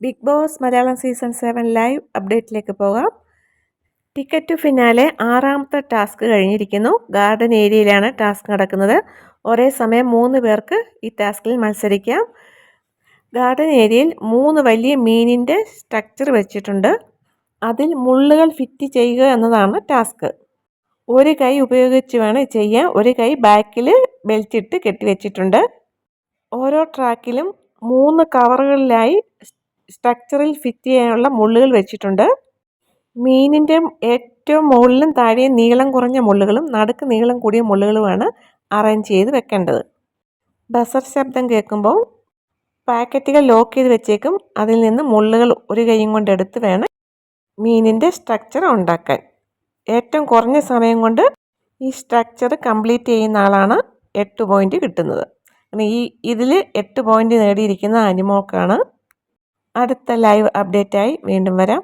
Big boss Malayalam season seven live അപ്ഡേറ്റിലേക്ക് പോകാം. Ticket finale ആറാമത്തെ task കഴിഞ്ഞിരിക്കുന്നു. ഗാർഡൻ ഏരിയയിലാണ് ടാസ്ക് നടക്കുന്നത്. ഒരേ സമയം മൂന്ന് പേർക്ക് ഈ ടാസ്കിൽ മത്സരിക്കാം. ഗാർഡൻ ഏരിയയിൽ മൂന്ന് വലിയ മീനിന്റെ സ്ട്രക്ചർ വെച്ചിട്ടുണ്ട്. അതിൽ മുള്ളുകൾ ഫിറ്റ് ചെയ്യുക എന്നതാണ് ടാസ്ക്. ഒരു കൈ ഉപയോഗിച്ച് വേണം ചെയ്യാൻ. ഒരു കൈ ബാക്കിൽ ബെൽറ്റിട്ട് കെട്ടിവെച്ചിട്ടുണ്ട് ഓരോ ട്രാക്കിലും മൂന്ന് കവറുകളിലായി സ്ട്രക്ചറിൽ ഫിറ്റ് ചെയ്യാനുള്ള മുള്ളുകൾ വെച്ചിട്ടുണ്ട്. മീനിന്റെ ഏറ്റവും മുകളിലും താഴെയും നീളം കുറഞ്ഞ മുള്ളുകളും നടുക്ക് നീളം കൂടിയ മുള്ളുകളുമാണ് അറേഞ്ച് ചെയ്ത് വെക്കേണ്ടത്. ബസർ ശബ്ദം കേൾക്കുമ്പോൾ പാക്കറ്റുകൾ ലോക്ക് ചെയ്ത് വെച്ചേക്കും. അതിൽ നിന്ന് മുള്ളുകൾ ഒരു കൈയും കൊണ്ട് എടുത്ത് വേണം മീനിന്റെ സ്ട്രക്ചർ ഉണ്ടാക്കാൻ. ഏറ്റവും കുറഞ്ഞ സമയം കൊണ്ട് ഈ സ്ട്രക്ചർ കംപ്ലീറ്റ് ചെയ്യുന്ന ആളാണ് എട്ട് പോയിന്റ് കിട്ടുന്നത്. ഈ ഇതിൽ എട്ട് പോയിന്റ് നേടിയിരിക്കുന്ന അനിമോക്കാണ് അടുത്ത ലൈവ് അപ്ഡേറ്റായി വീണ്ടും വരാം.